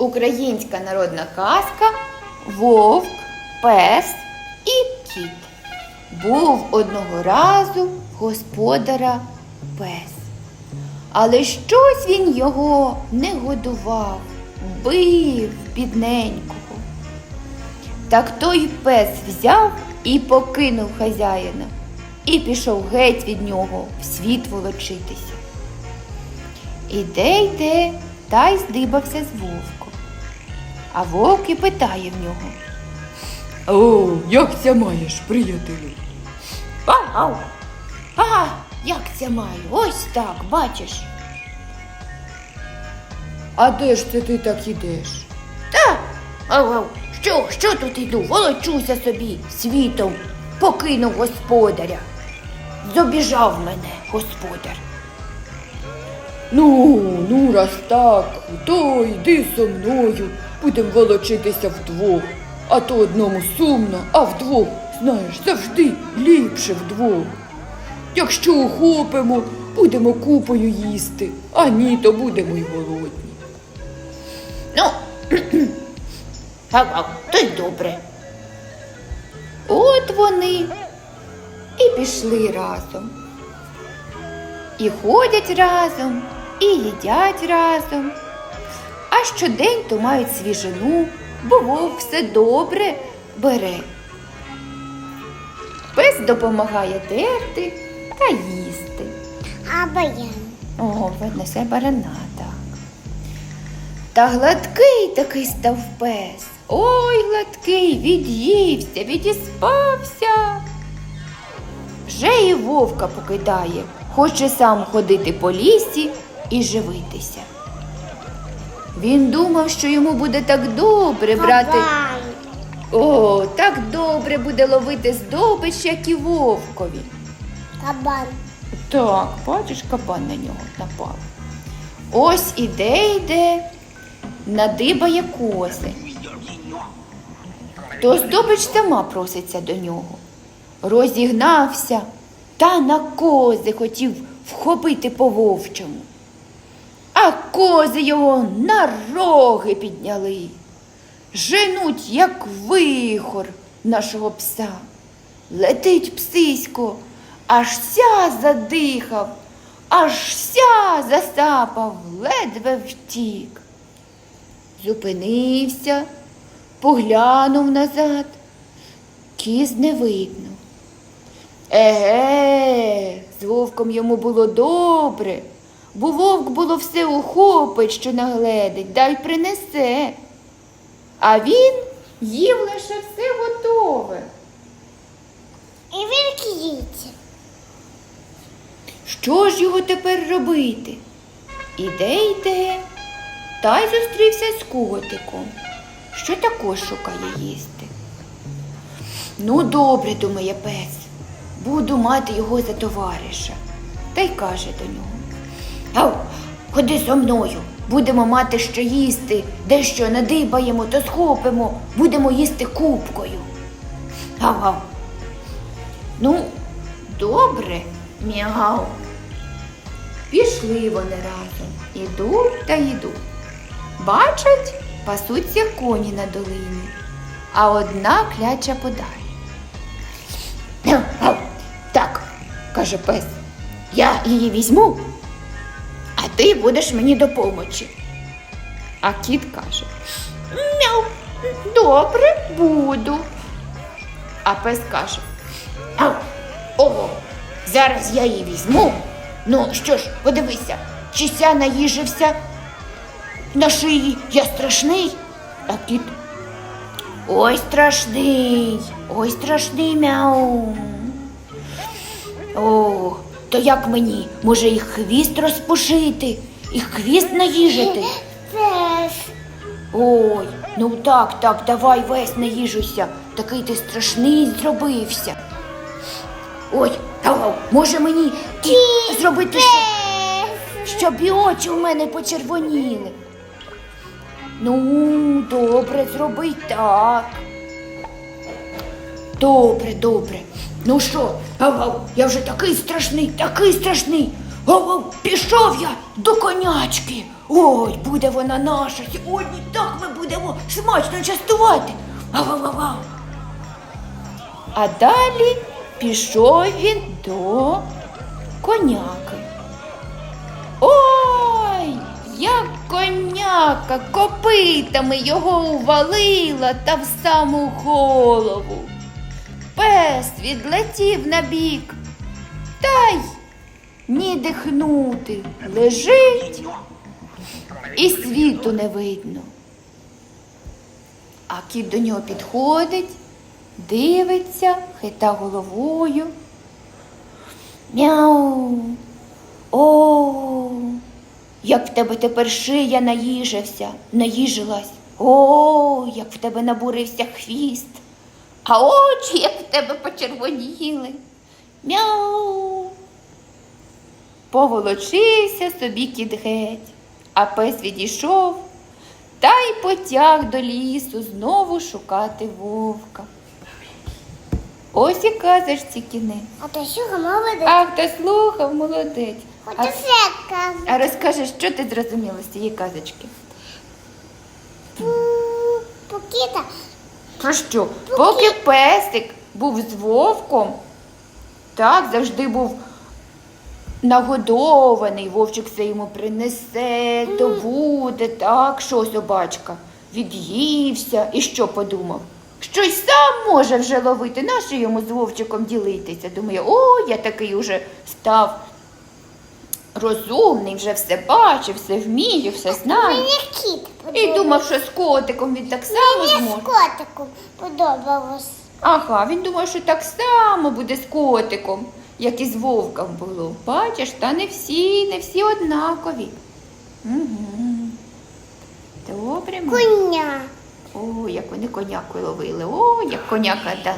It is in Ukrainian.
Українська народна казка Вовк, пес і кіт. Був одного разу господара пес. Але щось він його не годував, бив бідненького. Так той пес взяв і покинув хазяїна, і пішов геть від нього в світ волочитися. Іде йде, та й здибався з вовком. А вовк і питає в нього. О, як це маєш, приятелю? Ау! А, як це маю? Ось так, бачиш. А де ж це ти так ідеш? Та, ау, ау, що, що тут іду? Волочуся собі світом, покинув господаря. Зобіжав мене господар. Ну, ну, раз так, то йди со мною, будем волочитися вдвох. А то одному сумно, а вдвох, знаєш, завжди ліпше вдвох. Якщо ухопимо, будемо купою їсти, а ні, то будемо й голодні. Ну, ау, то й добре. От вони і пішли разом. І ходять разом, і їдять разом. А щодень то мають свіжину, бо вовк все добре бере. Пес допомагає терти та їсти. А баян. О, несе барана, так. Та гладкий такий став пес. Ой, гладкий, від'ївся, відіспався. Вже і вовка покидає, хоче сам ходити по лісі і живитися. Він думав, що йому буде так добре брати. О, так добре буде ловити здобич, як і вовкові. Кабан. Так, бачиш, кабан на нього напав. Ось іде, йде, надибає кози. То здобич сама проситься до нього. Розігнався та на кози хотів вхопити по вовчому. А кози його на роги підняли. Женуть, як вихор нашого пса. Летить псисько, аж ся задихав, аж ся засапав, ледве втік. Зупинився, поглянув назад, кіз не видно. Еге, з вовком йому було добре, бо вовк було все ухопить, що нагледить, дай принесе. А він їв лише все готове. І він кіті. Що ж його тепер робити? Іде, йде, та й зустрівся з котиком, що також шукає їсти. Ну, добре, думає пес, буду мати його за товариша. Та й каже до нього. Ау, ходи зо мною, будемо мати що їсти, дещо надибаємо, то схопимо, будемо їсти купкою. Ау. Ну, добре, м'яу. Пішли вони разом, ідуть та йдуть. Бачать, пасуться коні на долині, а одна кляча подалі. Так, каже пес, я її візьму, ти будеш мені допомочі. А кіт каже: Мяу, добре, буду. А пес каже: Ау, ого, зараз я її візьму. Ну що ж, подивися, чи ся наїжився на шиї я страшний, а кіт. Ой, страшний, ой, страшний мяу. О, то як мені? Може і хвіст розпушити, і хвіст наїжити? Пес. Ой, ну так, так, давай весь наїжуйся. Такий ти страшний зробився. Ой, ау, може мені і зробити, щоб, щоб і очі у мене почервоніли. Ну, добре, зроби так. Добре, добре. Ну що, ау, я вже такий страшний, такий страшний. Ау, пішов я до конячки. Ой, буде вона наша. Сьогодні так ми будемо смачно частувати. Ва-ва-ва-ва. А далі пішов він до коняки. Ой, як коняка копитами його увалила та в саму голову. Пес відлетів на бік, та й ні дихнути. Лежить і світу не видно. А кіт до нього підходить, дивиться, хита головою. Мяу. О, як в тебе тепер шия наїжився, наїжилась. О, як в тебе набурився хвіст, а очі, як в тебе почервоніли. Мяу. Поволочився собі кіт геть, а пес відійшов та й потяг до лісу знову шукати вовка. Ось і казочці кінець. А то що молодець? А хто слухав, молодець. А, Хочу все казати. а розкажи, що ти зрозуміла з цієї казочки? Пукіта. Про що? Поки песик був з вовком, так, завжди був нагодований, вовчик все йому принесе, добуде, так, що собачка. Від'ївся і що подумав? Щось сам може вже ловити, нащо йому з вовчиком ділитися? Думає, о, я такий уже став розумний, вже все бачив, все вмію, все знаю. Мені кіт І подобався. думав, що з котиком він так само Мені зможе. з котиком подобалось. Ага, він думав, що так само буде з котиком, як і з вовком було. Бачиш, та не всі, не всі однакові. Угу. Добре. Коня. О, як вони коняку ловили. О, як коняка дала.